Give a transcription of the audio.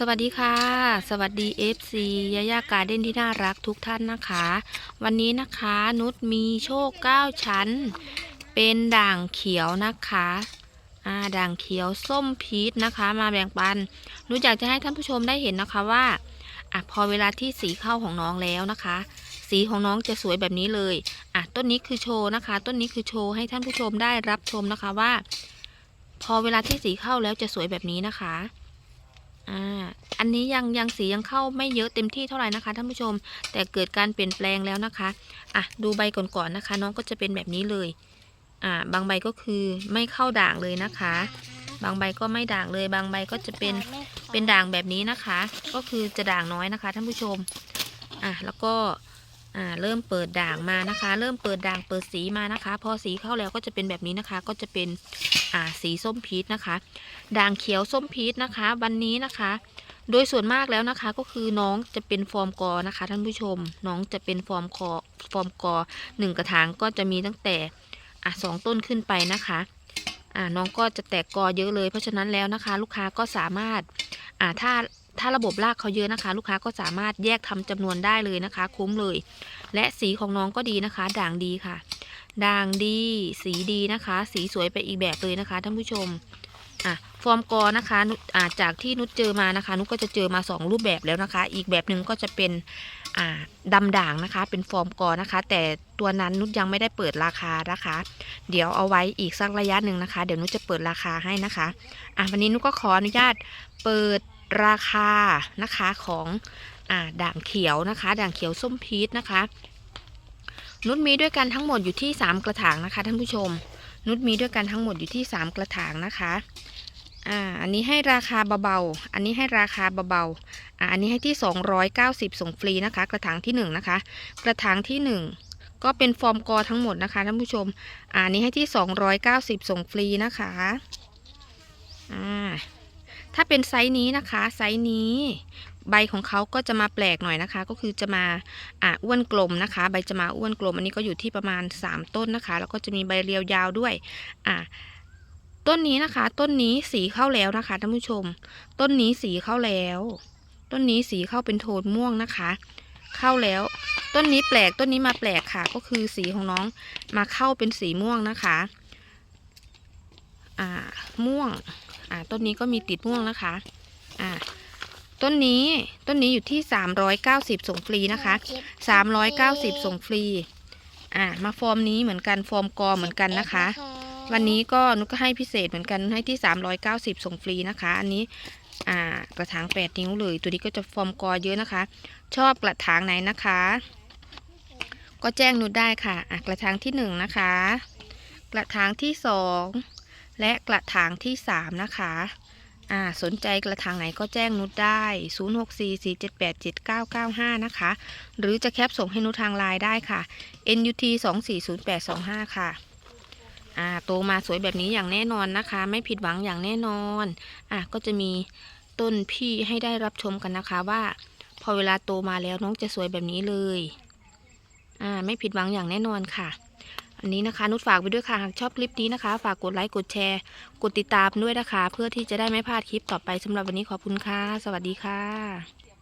สวัสดีค่ะ สวัสดี FC ยายาการเด่นที่น่ารักทุกท่านนะคะ วันนี้นะคะนุชมีโชค 9 ชั้น เป็นด่างเขียวนะคะอ่าด่างเขียวส้มพีชนะคะ มาแบ่งปันนุชอยากจะให้ท่านผู้ชมได้เห็นนะคะว่าอะพอเวลาที่สีเข้าของน้องแล้วนะคะ สีของน้องจะสวยแบบนี้เลยอะต้นนี้คือโชว์นะคะ ต้นนี้คือโชว์ให้ท่านผู้ชมได้รับชมนะคะว่า พอเวลาที่สีเข้าแล้วจะสวยแบบนี้นะคะ อ่าอันนี้ยังยังสียังเข้าไม่เยอะเต็มที่เท่าไหร่นะคะท่านผู้ชม แต่เกิดการเปลี่ยนแปลงแล้วนะคะอะดูใบก่อนๆนะคะ น้องก็จะเป็นแบบนี้เลยอ่าบางใบก็คือไม่เข้าด่างเลยนะคะ บางใบก็ไม่ด่างเลย บางใบก็จะเป็นเป็นด่างแบบนี้นะคะ ก็คือจะด่างน้อยนะคะท่านผู้ชมอะแล้วก็ อ่าเริ่มเปิดด่างมานะคะ เริ่มเปิดด่างเปิดสีมานะคะ พอสีเข้าแล้วก็จะเป็นแบบนี้นะคะ ก็จะเป็นอ่าสีส้มพีชนะคะ ด่างเขียวส้มพีชนะคะวันนี้นะคะ โดยส่วนมากแล้วนะคะ ก็คือน้องจะเป็นฟอร์มกอนะคะ ท่านผู้ชม น้องจะเป็นฟอร์มคอฟอร์มกอหนึ่งกระถางก็จะมีตั้งแต่อะสองต้นขึ้นไปนะคะอ่าน้องก็จะแตกกอเยอะเลย เพราะฉะนั้นแล้วนะคะ ลูกค้าก็สามารถอ่าถ้า ถ้าระบบรากเขาเยอะนะคะ ลูกค้าก็สามารถแยกทำจำนวนได้เลยนะคะ คุ้มเลย และสีของน้องก็ดีนะคะ ด่างดีค่ะ ด่างดี สีดีนะคะ สีสวยไปอีกแบบเลยนะคะท่านผู้ชมอะฟอร์มกอนะคะนุอ่าจากที่นุชเจอมานะคะ นุชก็จะเจอมา 2 รูปแบบแล้วนะคะ อีกแบบหนึ่งก็จะเป็นอ่าดำด่างนะคะ เป็นฟอร์มกอนะคะ แต่ตัวนั้นนุชยังไม่ได้เปิดราคานะคะ เดี๋ยวเอาไว้อีกสักระยะหนึ่งนะคะ เดี๋ยวนุชจะเปิดราคาให้นะคะอะวันนี้นุชก็ขออนุญาตเปิด ราคานะคะของอ่าด่างเขียวนะคะ ด่างเขียวส้มพีชนะคะ นุชมีด้วยกันทั้งหมดอยู่ที่ 3 กระถางนะคะท่านผู้ชม นุชมีด้วยกันทั้งหมดอยู่ที่ 3 กระถางนะคะอ่าอันนี้ให้ราคาเบาๆ อันนี้ให้ราคาเบาๆอ่าอันนี้ให้ที่ 290 ส่งฟรีนะคะ กระถางที่ 1 นะคะ กระถางที่ 1 ก็เป็นฟอร์มกอทั้งหมดนะคะท่านผู้ชมอ่าอันนี้ให้ที่ 290 ส่งฟรีนะคะอ่า ถ้าเป็นไซส์นี้นะคะ ไซส์นี้ ใบของเขาก็จะมาแปลกหน่อยนะคะ ก็คือจะมาอ่าอ้วนกลมนะคะ ใบจะมาอ้วนกลม อันนี้ก็อยู่ที่ประมาณ 3 ต้นนะคะ แล้วก็จะมีใบเรียวยาวด้วย อ่าต้นนี้นะคะ ต้นนี้สีเข้าแล้วนะคะท่านผู้ชม ต้นนี้สีเข้าแล้ว ต้นนี้สีเข้าเป็นโทนม่วงนะคะ เข้าแล้ว ต้นนี้แปลกต้นนี้มาแปลกค่ะ ก็คือสีของน้องมาเข้าเป็นสีม่วงนะคะ อ่า ม่วง อ่าต้นนี้ก็มีติดม่วงนะคะอ่าต้นนี้ต้นนี้อยู่ที่ 390 ส่งฟรีนะคะ 390 ส่งฟรีอ่ามาฟอร์มนี้เหมือนกันฟอร์มกอเหมือนกันนะคะ วันนี้ก็นุกก็ให้พิเศษเหมือนกันให้ที่ 390 ส่งฟรีนะคะ อันนี้อ่ากระถาง 8 นิ้วเลย ตัวนี้ก็จะฟอร์มกอเยอะนะคะ ชอบกระถางไหนนะคะ ก็แจ้งนุชได้ค่ะอะกระถางที่ 1 นะคะ กระถางที่ 2 และกระถางที่ 3 นะคะอ่าสนใจกระถางไหนก็แจ้งนุชได้ 0644787995 นะคะ หรือจะแคปส่งให้นุชทางไลน์ได้ค่ะ NUT 240825 ค่ะอ่าโตมาสวยแบบนี้อย่างแน่นอนนะคะ ไม่ผิดหวังอย่างแน่นอนอะก็จะมีต้นพี่ให้ได้รับชมกันนะคะว่า พอเวลาโตมาแล้วน้องจะสวยแบบนี้เลยอ่าไม่ผิดหวังอย่างแน่นอนค่ะ อันนี้นะคะ นุชฝากไว้ด้วยค่ะหากชอบคลิปนี้นะคะ ฝากกดไลค์กดแชร์ กดติดตามด้วยนะคะ เพื่อที่จะได้ไม่พลาดคลิปต่อไปสำหรับวันนี้ขอบคุณค่ะ สวัสดีค่ะ